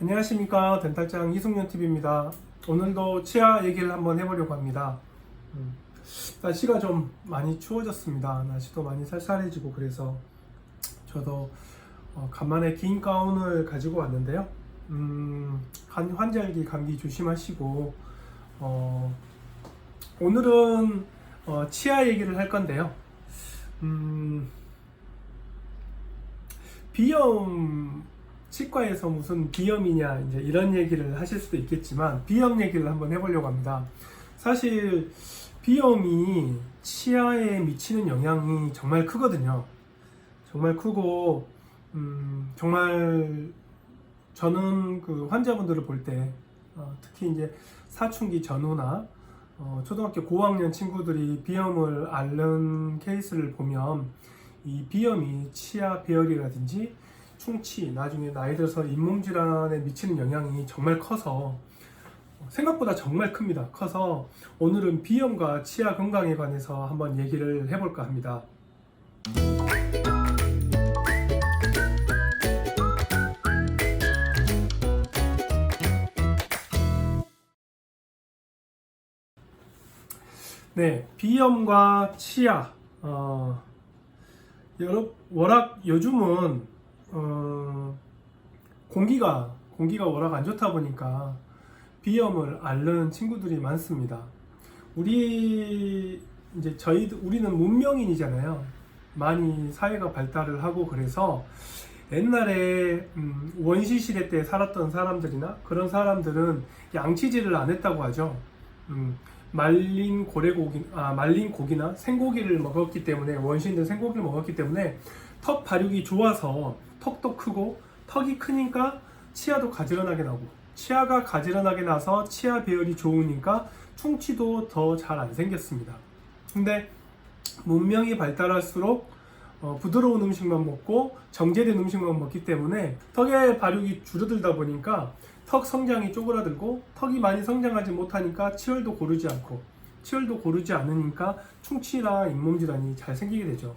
안녕하십니까 덴탈장 이승윤 TV입니다. 오늘도 치아 얘기를 한번 해보려고 합니다. 음, 날씨가 좀 많이 추워졌습니다. 날씨도 많이 쌀쌀해지고 그래서 저도 어, 간만에 긴 가운을 가지고 왔는데요. 음, 간- 환절기 감기 조심하시고 어, 오늘은 어, 치아 얘기를 할 건데요. 음, 비염 치과에서 무슨 비염이냐 이제 이런 얘기를 하실 수도 있겠지만 비염 얘기를 한번 해보려고 합니다. 사실 비염이 치아에 미치는 영향이 정말 크거든요. 정말 크고 음, 정말 저는 그 환자분들을 볼때 어, 특히 이제 사춘기 전후나 어, 초등학교 고학년 친구들이 비염을 앓는 케이스를 보면 이 비염이 치아 배열이라든지 충치, 나중에 나이 들어서 잇몸 질환에 미치는 영향이 정말 커서 생각보다 정말 큽니다. 커서 오늘은 비염과 치아 건강에 관해서 한번 얘기를 해볼까 합니다. 네, 비염과 치아. 어, 여러, 워낙 요즘은 어, 공기가 공기가 워낙 안 좋다 보니까 비염을 앓는 친구들이 많습니다. 우리 이제 저희 우리는 문명인이잖아요. 많이 사회가 발달을 하고 그래서 옛날에 음, 원시 시대 때 살았던 사람들이나 그런 사람들은 양치질을 안 했다고 하죠. 음, 말린 고래고기, 아 말린 고기나 생고기를 먹었기 때문에 원시인들 생고기를 먹었기 때문에 턱 발육이 좋아서 턱도 크고 턱이 크니까 치아도 가지런하게 나고 치아가 가지런하게 나서 치아 배열이 좋으니까 충치도 더 잘 안 생겼습니다. 근데 문명이 발달할수록 어, 부드러운 음식만 먹고 정제된 음식만 먹기 때문에 턱의 발육이 줄어들다 보니까 턱 성장이 쪼그라들고 턱이 많이 성장하지 못하니까 치열도 고르지 않고 치열도 고르지 않으니까 충치나 잇몸 질환이 잘 생기게 되죠.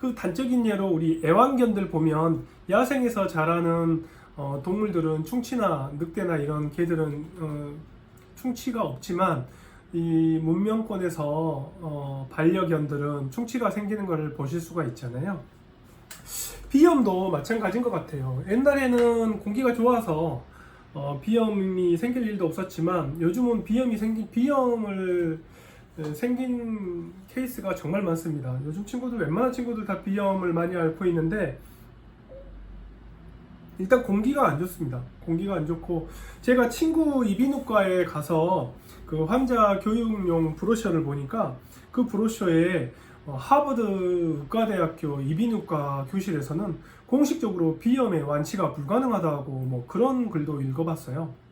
그 단적인 예로 우리 애완견들 보면 야생에서 자라는 어, 동물들은 충치나 늑대나 이런 개들은 어, 충치가 없지만 이 문명권에서 어, 반려견들은 충치가 생기는 것을 보실 수가 있잖아요. 비염도 마찬가지인 것 같아요. 옛날에는 공기가 좋아서 어, 비염이 생길 일도 없었지만 요즘은 비염이 생긴 비염을 에, 생긴 케이스가 정말 많습니다. 요즘 친구들 웬만한 친구들 다 비염을 많이 앓고 있는데 일단 공기가 안 좋습니다. 공기가 안 좋고 제가 친구 이비인후과에 가서 그 환자 교육용 브로셔를 보니까 그 브로셔에 어, 하버드 의과대학교 이비인후과 교실에서는 공식적으로 비염의 완치가 불가능하다고 뭐 그런 글도 읽어봤어요.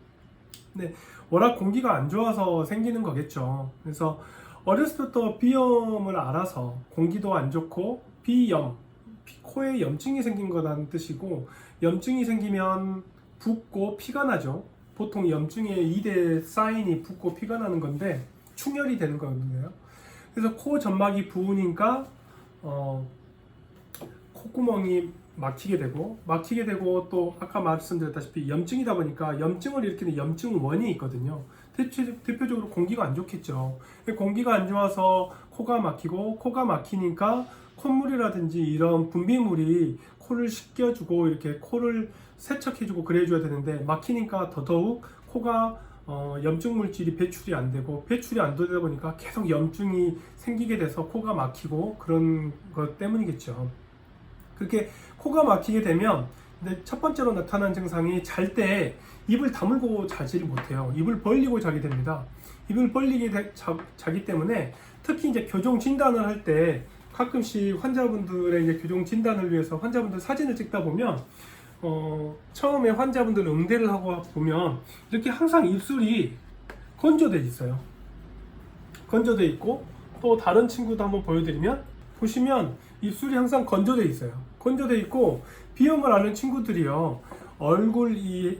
근데 워낙 공기가 안 좋아서 생기는 거겠죠. 그래서 어렸을 때부터 비염을 알아서 공기도 안 좋고 비염, 피- 코에 염증이 생긴 거라는 뜻이고 염증이 생기면 붓고 피가 나죠. 보통 염증의 2대 사인이 붓고 피가 나는 건데 충혈이 되는 거거든요. 그래서 코 점막이 부으니까 어, 콧구멍이 막히게 되고 막히게 되고 또 아까 말씀드렸다시피 염증이다 보니까 염증을 일으키는 염증 원이 있거든요. 대체, 대표 적으로 공기가 안 좋겠죠. 공기가 안 좋아서 코가 막히고 코가 막히니까 콧물이라든지 이런 분비물이 코를 씻겨주고 이렇게 코를 세척해주고 그래줘야 되는데 막히니까 더더욱 코가 어, 염증 물질이 배출이 안 되고 배출이 안 되다 보니까 계속 염증이 생기게 돼서 코가 막히고 그런 것 때문이겠죠. 그렇게 코가 막히게 되면 첫 번째로 나타난 증상이 잘 때 입을 다물고 자지를 못해요. 입을 벌리고 자게 됩니다. 입을 벌리게 되- 자, 자기 때문에 특히 이제 교정 진단을 할 때 가끔씩 환자분들의 이제 교정 진단을 위해서 환자분들 사진을 찍다 보면 어, 처음에 환자분들 응대를 하고 보면 이렇게 항상 입술이 건조돼 있어요. 건조돼 있고 또 다른 친구도 한번 보여드리면 보시면 입술이 항상 건조돼 있어요. 건조돼 있고 비염을 앓는 친구들이요 얼굴 이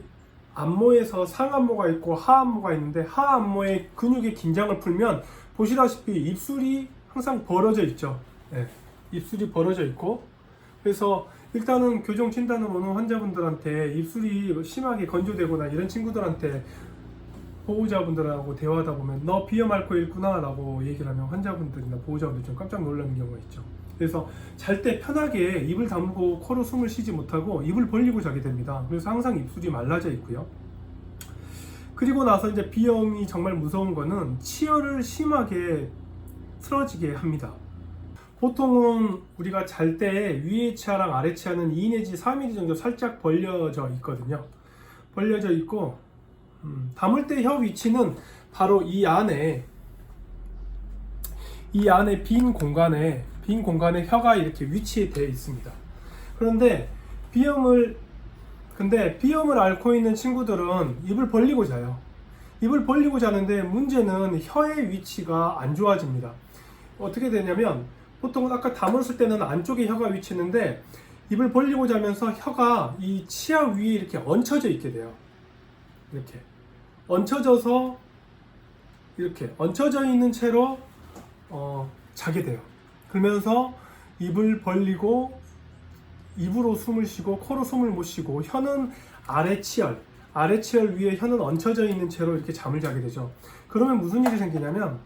안모에서 상안모가 있고 하안모가 있는데 하안모의 근육의 긴장을 풀면 보시다시피 입술이 항상 벌어져 있죠. 예, 입술이 벌어져 있고 그래서 일단은 교정 진단을 오는 환자분들한테 입술이 심하게 건조되거나 이런 친구들한테 보호자분들하고 대화하다 보면 너 비염 앓고 있구나 라고 얘기를 하면 환자분들이나 보호자분들이 좀 깜짝 놀라는 경우가 있죠. 그래서 잘 때 편하게 입을 다물고 코로 숨을 쉬지 못하고 입을 벌리고 자게 됩니다. 그래서 항상 입술이 말라져 있고요. 그리고 나서 이제 비염이 정말 무서운 거는 치열을 심하게 틀어지게 합니다. 보통은 우리가 잘 때 위에 치아랑 아래 치아는 2 내지 3mm 정도 살짝 벌려져 있거든요. 벌려져 있고 음, 담을 때혀 위치는 바로 이 안에 이 안에 빈 공간에 빈 공간에 혀가 이렇게 위치되어 있습니다. 그런데 비염을 근데 비염을 앓고 있는 친구들은 입을 벌리고 자요. 입을 벌리고 자는데 문제는 혀의 위치가 안 좋아집니다. 어떻게 되냐면 보통 아까 다물었을 때는 안쪽에 혀가 위치했는데 입을 벌리고 자면서 혀가 이 치아 위에 이렇게 얹혀져 있게 돼요. 이렇게 얹혀져서 이렇게 얹혀져 있는 채로 어, 자게 돼요. 그러면서 입을 벌리고 입으로 숨을 쉬고 코로 숨을 못 쉬고 혀는 아래 치열 아래 치열 위에 혀는 얹혀져 있는 채로 이렇게 잠을 자게 되죠. 그러면 무슨 일이 생기냐면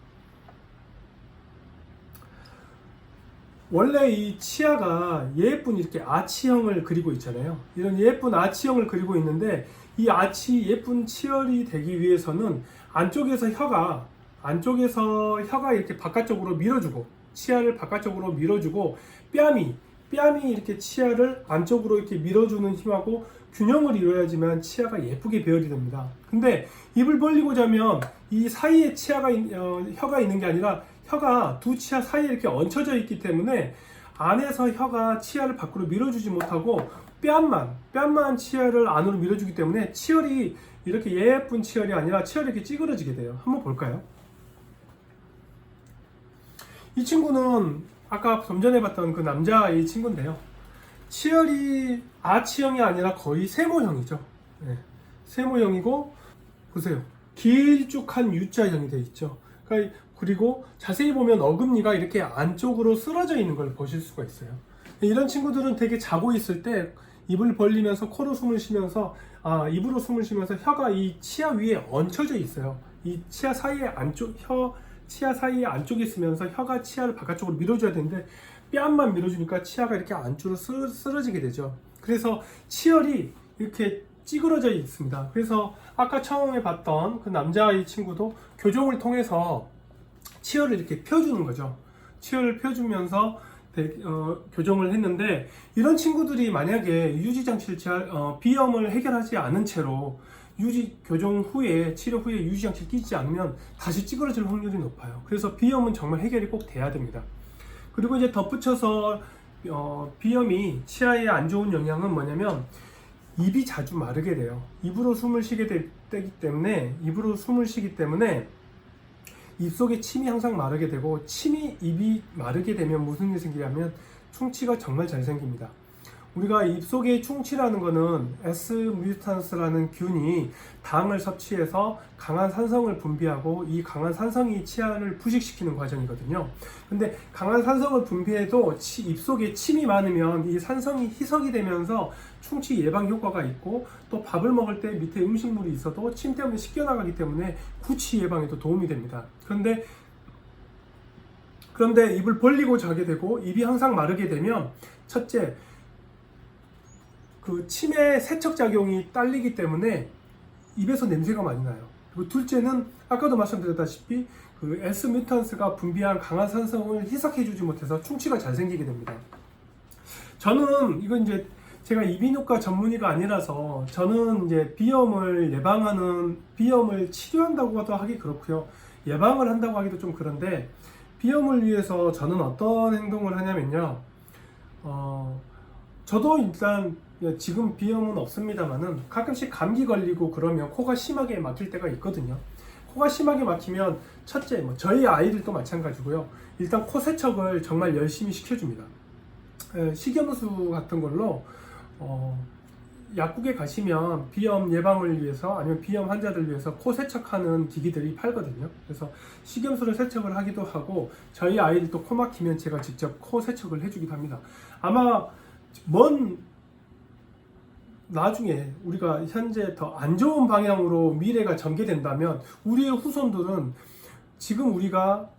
원래 이 치아가 예쁜 이렇게 아치형을 그리고 있잖아요. 이런 예쁜 아치형을 그리고 있는데 이 아치 예쁜 치열이 되기 위해서는 안쪽에서 혀가 안쪽에서 혀가 이렇게 바깥쪽으로 밀어주고 치아를 바깥쪽으로 밀어주고 뺨이 뺨이 이렇게 치아를 안쪽으로 이렇게 밀어주는 힘하고 균형을 이루어야지만 치아가 예쁘게 배열이 됩니다. 근데 입을 벌리고 자면 이 사이에 치아가 있- 어, 혀가 있는 게 아니라 혀가 두 치아 사이에 이렇게 얹혀져 있기 때문에 안에서 혀가 치아를 밖으로 밀어주지 못하고 뺨만 뺨만 치아를 안으로 밀어주기 때문에 치열이 이렇게 예쁜 치열이 아니라 치열이 이렇게 찌그러지게 돼요. 한번 볼까요? 이 친구는 아까 좀 전에 봤던 그 남자의 친구인데요. 치열이 아치형이 아니라 거의 세모형이죠. 네. 세모형이고 보세요. 길쭉한 U자형이 되어 있죠. 그러니까 그리고 자세히 보면 어금니가 이렇게 안쪽으로 쓰러져 있는 걸 보실 수가 있어요. 이런 친구들은 되게 자고 있을 때 입을 벌리면서 코로 숨을 쉬면서 아, 입으로 숨을 쉬면서 혀가 이 치아 위에 얹혀져 있어요. 이 치아 사이에 안쪽 혀 치아 사이에 안쪽에 있으면서 혀가 치아를 바깥쪽으로 밀어줘야 되는데 뺨만 밀어주니까 치아가 이렇게 안쪽으로 쓰, 쓰러지게 되죠. 그래서 치열이 이렇게 찌그러져 있습니다. 그래서 아까 처음에 봤던 그 남자아이 친구도 교정을 통해서 치열을 이렇게 펴주는 거죠. 치열을 펴주면서 대- 어, 교정을 했는데 이런 친구들이 만약에 유지 장치를 잘 어, 비염을 해결하지 않은 채로 유지 교정 후에 치료 후에 유지 장치를 끼지 않으면 다시 찌그러질 확률이 높아요. 그래서 비염은 정말 해결이 꼭 돼야 됩니다. 그리고 이제 덧붙여서 어, 비염이 치아에 안 좋은 영향은 뭐냐면 입이 자주 마르게 돼요. 입으로 숨을 쉬게 되, 기 때문에 입으로 숨을 쉬기 때문에 입속에 침이 항상 마르게 되고 침이 입이 마르게 되면 무슨 일이 생기냐면 충치가 정말 잘 생깁니다. 우리가 입속에 충치라는 거는 S 뮤탄스라는 균이 당을 섭취해서 강한 산성을 분비하고 이 강한 산성이 치아를 부식시키는 과정이거든요. 근데 강한 산성을 분비해도 치- 입속에 침이 많으면 이 산성이 희석이 되면서 충치 예방 효과가 있고 또 밥을 먹을 때 밑에 음식물이 있어도 침 때문에 씻겨 나가기 때문에 구취 예방에도 도움이 됩니다. 그런데 그런데 입을 벌리고 자게 되고 입이 항상 마르게 되면 첫째 그 침의 세척 작용이 딸리기 때문에 입에서 냄새가 많이 나요. 그리고 둘째는 아까도 말씀드렸다시피 그 S 뮤탄스가 분비한 강한 산성을 희석해주지 못해서 충치가 잘 생기게 됩니다. 저는 이건 이제 제가 이비인후과 전문의가 아니라서 저는 이제 비염을 예방하는 비염을 치료한다고도 하기 그렇고요. 예방을 한다고 하기도 좀 그런데 비염을 위해서 저는 어떤 행동을 하냐면요. 어, 저도 일단 지금 비염은 없습니다만은 가끔씩 감기 걸리고 그러면 코가 심하게 막힐 때가 있거든요. 코가 심하게 막히면 첫째, 뭐 저희 아이들도 마찬가지고요. 일단 코 세척을 정말 열심히 시켜줍니다. 에, 식염수 같은 걸로 어, 약국에 가시면 비염 예방을 위해서 아니면 비염 환자들 위해서 코 세척하는 기기들이 팔거든요. 그래서 식염수를 세척을 하기도 하고 저희 아이들도 코 막히면 제가 직접 코 세척을 해주기도 합니다. 아마 먼 나중에 우리가 현재 더 안 좋은 방향으로 미래가 전개된다면 우리의 후손들은 지금 우리가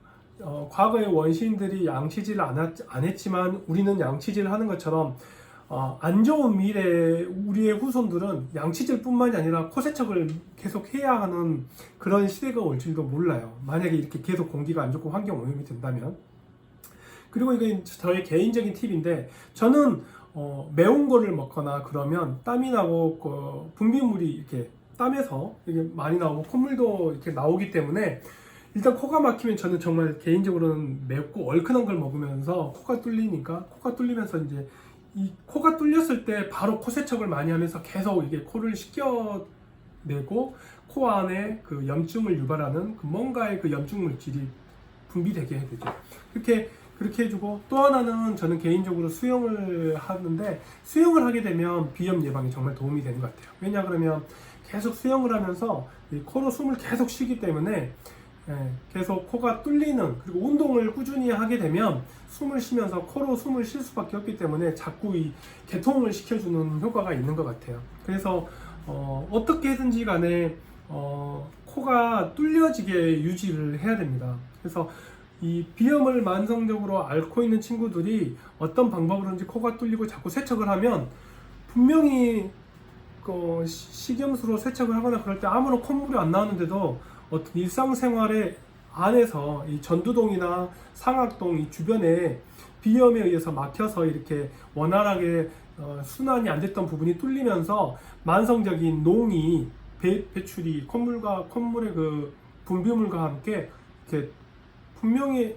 어, 과거의 원시인들이 양치질을 안, 했, 안 했지만 우리는 양치질을 하는 것처럼 어, 안 좋은 미래에 우리의 후손들은 양치질뿐만이 아니라 코세척을 계속 해야 하는 그런 시대가 올 줄도 몰라요. 만약에 이렇게 계속 공기가 안 좋고 환경 오염이 된다면. 그리고 이건 저의 개인적인 팁인데 저는 어, 매운 거를 먹거나 그러면 땀이 나고 그 분비물이 이렇게 땀에서 이게 많이 나오고 콧물도 이렇게 나오기 때문에 일단 코가 막히면 저는 정말 개인적으로는 맵고 얼큰한 걸 먹으면서 코가 뚫리니까 코가 뚫리면서 이제 이 코가 뚫렸을 때 바로 코 세척을 많이 하면서 계속 이게 코를 씻겨내고 코 안에 그 염증을 유발하는 그 뭔가의 그 염증 물질이 분비되게 해야 되죠. 이렇게 그렇게 해주고 또 하나는 저는 개인적으로 수영을 하는데 수영을 하게 되면 비염 예방에 정말 도움이 되는 것 같아요. 왜냐 그러면 계속 수영을 하면서 이 코로 숨을 계속 쉬기 때문에 예, 계속 코가 뚫리는 그리고 운동을 꾸준히 하게 되면 숨을 쉬면서 코로 숨을 쉴 수밖에 없기 때문에 자꾸 이 개통을 시켜주는 효과가 있는 것 같아요. 그래서 어, 어떻게든지 간에 어, 코가 뚫려지게 유지를 해야 됩니다. 그래서 이 비염을 만성적으로 앓고 있는 친구들이 어떤 방법으로든지 코가 뚫리고 자꾸 세척을 하면 분명히 그 시- 식염수로 세척을 하거나 그럴 때 아무런 콧물이 안 나오는데도 어떤 일상생활에 안에서 이 전두동이나 상악동 이 주변에 비염에 의해서 막혀서 이렇게 원활하게 어, 순환이 안 됐던 부분이 뚫리면서 만성적인 농이 배, 배출이 콧물과 콧물의 그 분비물과 함께 이렇게 분명히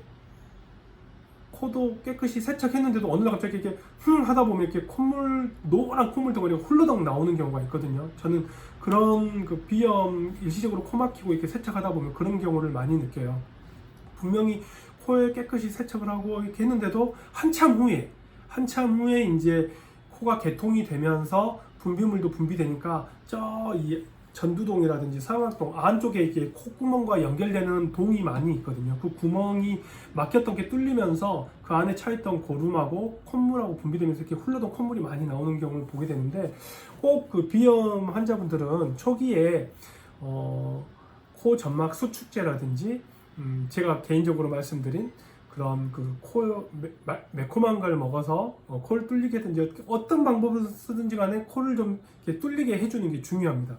코도 깨끗이 세척했는데도 어느 날 갑자기 이렇게 흠 하다 보면 이렇게 콧물 노란 콧물 덩어리가 훌러덩 나오는 경우가 있거든요. 저는 그런 그 비염 일시적으로 코 막히고 이렇게 세척하다 보면 그런 경우를 많이 느껴요. 분명히 코에 깨끗이 세척을 하고 이렇게 했는데도 한참 후에 한참 후에 이제 코가 개통이 되면서 분비물도 분비되니까 저 이 전두동이라든지 상악동 안쪽에 이게 콧구멍과 연결되는 동이 많이 있거든요. 그 구멍이 막혔던 게 뚫리면서 그 안에 차있던 고름하고 콧물하고 분비되면서 이렇게 흘러던 콧물이 많이 나오는 경우를 보게 되는데 꼭 그 비염 환자분들은 초기에 어, 코 점막 수축제라든지 음, 제가 개인적으로 말씀드린 그런 그코 매콤한 걸 먹어서 어, 코를 뚫리게 든지 어떤 방법을 쓰든지 간에 코를 좀 뚫리게 해주는 게 중요합니다.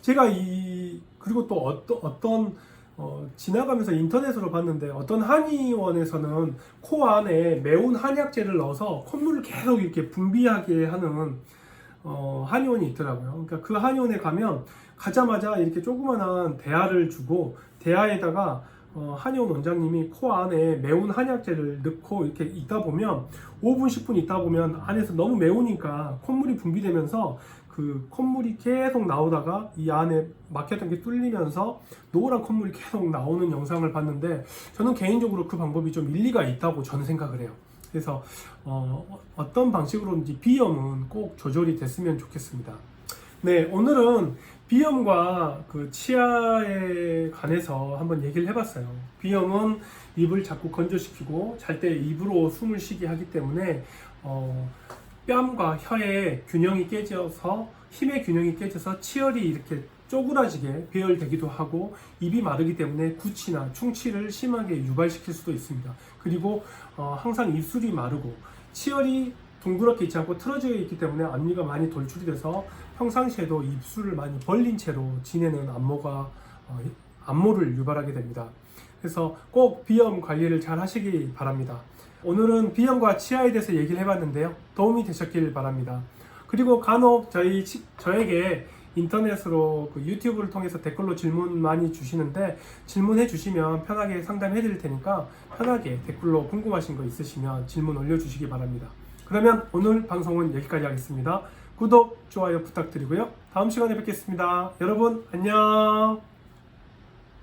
제가 이 그리고 또 어떤 어떤 어, 지나가면서 인터넷으로 봤는데 어떤 한의원에서는 코 안에 매운 한약재를 넣어서 콧물을 계속 이렇게 분비하게 하는 어, 한의원이 있더라고요. 그러니까 그 한의원에 가면 가자마자 이렇게 조그만한 대야를 주고 대야에다가 어, 한의원 원장님이 코 안에 매운 한약재를 넣고 이렇게 있다 보면 5분 10분 있다 보면 안에서 너무 매우니까 콧물이 분비되면서 그 콧물이 계속 나오다가 이 안에 막혔던 게 뚫리면서 노란 콧물이 계속 나오는 영상을 봤는데 저는 개인적으로 그 방법이 좀 일리가 있다고 저는 생각을 해요. 그래서 어, 어떤 방식으로든지 비염은 꼭 조절이 됐으면 좋겠습니다. 네, 오늘은 비염과 그 치아에 관해서 한번 얘기를 해봤어요. 비염은 입을 자꾸 건조시키고 잘 때 입으로 숨을 쉬게 하기 때문에 어, 뺨과 혀의 균형이 깨져서 힘의 균형이 깨져서 치열이 이렇게 쪼그라지게 배열되기도 하고 입이 마르기 때문에 구취나 충치를 심하게 유발시킬 수도 있습니다. 그리고 어, 항상 입술이 마르고 치열이 둥그렇게 있지 않고 틀어져 있기 때문에 앞니가 많이 돌출이 돼서 평상시에도 입술을 많이 벌린 채로 지내는 안모가 어, 안모를 유발하게 됩니다. 그래서 꼭 비염 관리를 잘 하시기 바랍니다. 오늘은 비염과 치아에 대해서 얘기를 해봤는데요. 도움이 되셨길 바랍니다. 그리고 간혹 저희 치- 저에게 인터넷으로 그 유튜브를 통해서 댓글로 질문 많이 주시는데 질문해 주시면 편하게 상담해 드릴 테니까 편하게 댓글로 궁금하신 거 있으시면 질문 올려 주시기 바랍니다. 그러면 오늘 방송은 여기까지 하겠습니다. 구독, 좋아요 부탁드리고요. 다음 시간에 뵙겠습니다. 여러분 안녕.